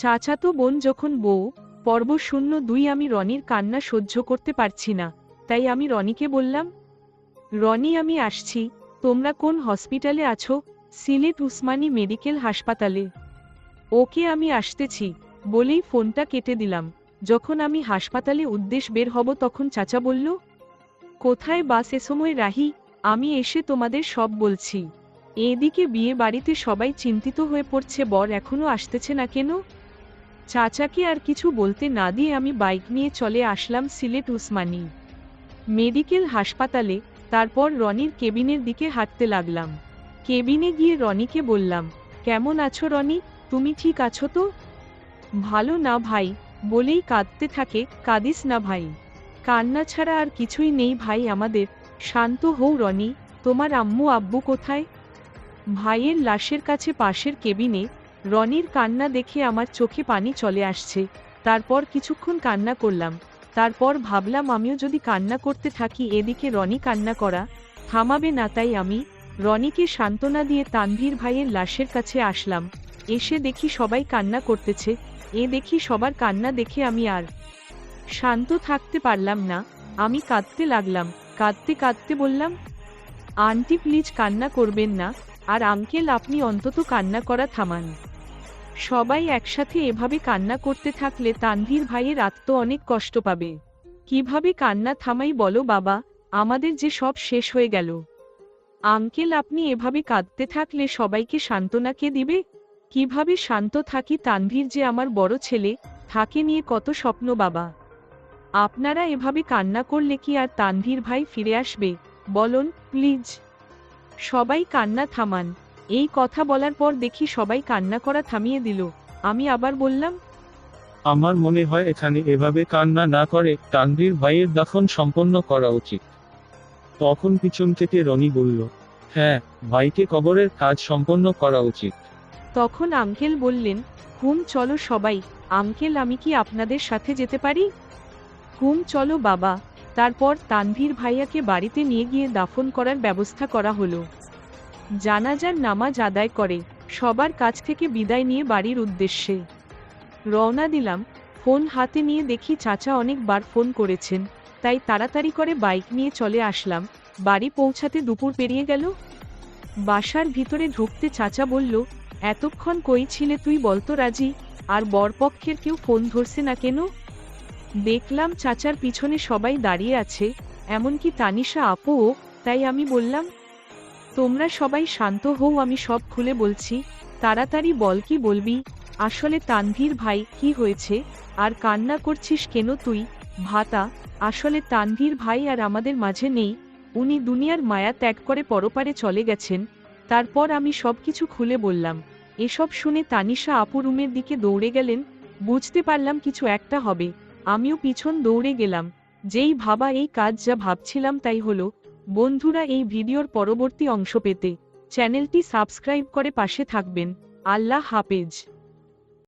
চাচাতো বোন যখন বউ, পর্ব শূন্য দুই আমি রনির কান্না সহ্য করতে পারছি না, তাই আমি রনিকে বললাম, রনি, আমি আসছি, তোমরা কোন হসপিটালে আছো? সিলেট উসমানী মেডিকেল হাসপাতালে। ওকে, আমি আসতেছি, বলেই ফোনটা কেটে দিলাম। যখন আমি হাসপাতালে উদ্দেশ বের হব তখন চাচা বলল, কোথায় বাস এ সময় রাহি? আমি এসে তোমাদের সব বলছি। এদিকে বিয়ে বাড়িতে সবাই চিন্তিত হয়ে পড়ছে, বর এখনও আসতেছে না কেন? চাচাকে আর কিছু বলতে না দিয়ে আমি বাইক নিয়ে চলে আসলাম সিলেট উসমানী। মেডিকেল হাসপাতালে, তারপর রনির কেবিনের দিকে হাঁটতে লাগলাম। কেবিনে গিয়ে রনিকে বললাম, কেমন আছো রনি? তুমি ঠিক আছো তো? ভালো না ভাই, বলেই কাঁদতে থাকে, কাঁদিস না ভাই। কান্না ছাড়া আর কিছুই নেই ভাই আমাদের। শান্ত হও রনি, তোমার আম্মু আব্বু কোথায়? ভাইয়ের লাশের কাছে পাশের কেবিনে রনির কান্না দেখে আমার চোখে পানি চলে আসছে। তারপর কিছুক্ষণ কান্না করলাম। তারপর ভাবলাম আমিও যদি কান্না করতে থাকি, এদিকে রনি কান্না করা থামাবে না, তাই আমি রনিকে সান্ত্বনা দিয়ে তানভীর ভাইয়ের লাশের কাছে আসলাম। এসে দেখি সবাই কান্না করতেছে। এ দেখি সবার কান্না দেখে আমি আর শান্ত থাকতে পারলাম না। আমি কাঁদতে লাগলাম। কাঁদতে কাঁদতে বললাম, আন্টি, প্লিজ কান্না করবেন না। আর আঙ্কেল, আপনি অন্তত কান্না করা থামান। সবাই একসাথে এভাবে কান্না করতে থাকলে তানভীর ভাইয়ের আত্ম অনেক কষ্ট পাবে। কীভাবে কান্না থামাই বলো বাবা, আমাদের যে সব শেষ হয়ে গেল। আঙ্কেল, আপনি এভাবে কাঁদতে থাকলে সবাইকে সান্ত্বনা কে দিবে? কীভাবে শান্ত থাকি তানভীর যে আমার বড় ছেলে থাকে নিয়ে কত স্বপ্ন বাবা। আপনারা এভাবে কান্না করলে কি আর তানভীর ভাই ফিরে আসবে? বলুন, প্লিজ। সবাই কান্না থামান। এই কথা বলার পর দেখি সবাই কান্না করা থামিয়ে দিল। আমি আবার বললাম আমার মনে হয় এখানে এভাবে কান্না না করে তানভীর ভাইয়ের দাফন সম্পন্ন করা উচিত। তখন পিছন থেকে রনি বলল হ্যাঁ ভাইকে কবরের কাজ সম্পন্ন করা উচিত। তখন আঙ্কেল বললেন হুম চলো সবাই আঙ্কেল আমি কি আপনাদের সাথে যেতে পারি? হুম চলো বাবা। তারপর তানভীর ভাইয়াকে বাড়িতে নিয়ে গিয়ে দাফন করার ব্যবস্থা করা হলো। জানাজার নামাজ আদায় করে, সবার কাছ থেকে বিদায় নিয়ে বাড়ির উদ্দেশ্যে। রওনা দিলাম, ফোন হাতে নিয়ে দেখি চাচা অনেকবার ফোন করেছেন, তাই তাড়াতাড়ি করে বাইক নিয়ে চলে আসলাম, বাড়ি পৌঁছাতে দুপুর পেরিয়ে গেল। বাসার ভিতরে ঢুকতে চাচা বলল, এতক্ষণ কই ছিলে তুই বলতো রাজি, আর বরপক্ষের কেউ ফোন ধরছে না কেন? দেখলাম চাচার পিছনে সবাই দাঁড়িয়ে আছে, এমনকি তানিশা আপুও তাই আমি বললাম তোমরা সবাই শান্ত হও, আমি সব খুলে বলছি। তাড়াতাড়ি বল, কি বলবি? আসলে তানভীর ভাই, কি হয়েছে? আর কান্না করছিস কেন তুই? ভাতা, আসলে তানভীর ভাই আর আমাদের মাঝে নেই। উনি দুনিয়ার মায়া ত্যাগ করে পরপারে চলে গেছেন। তারপর আমি সবকিছু খুলে বললাম। এসব শুনে তানিশা আপু রুমের দিকে দৌড়ে গেলেন। বুঝতে পারলাম কিছু একটা হবে। আমিও পিছন দৌড়ে গেলাম। যেই ভাবা, এই কাজ যা ভাবছিলাম তাই হলো। বন্ধুরা এই ভিডিওর পরবর্তী অংশ পেতে চ্যানেলটি সাবস্ক্রাইব করে পাশে থাকবেন। আল্লাহ হাফেজ।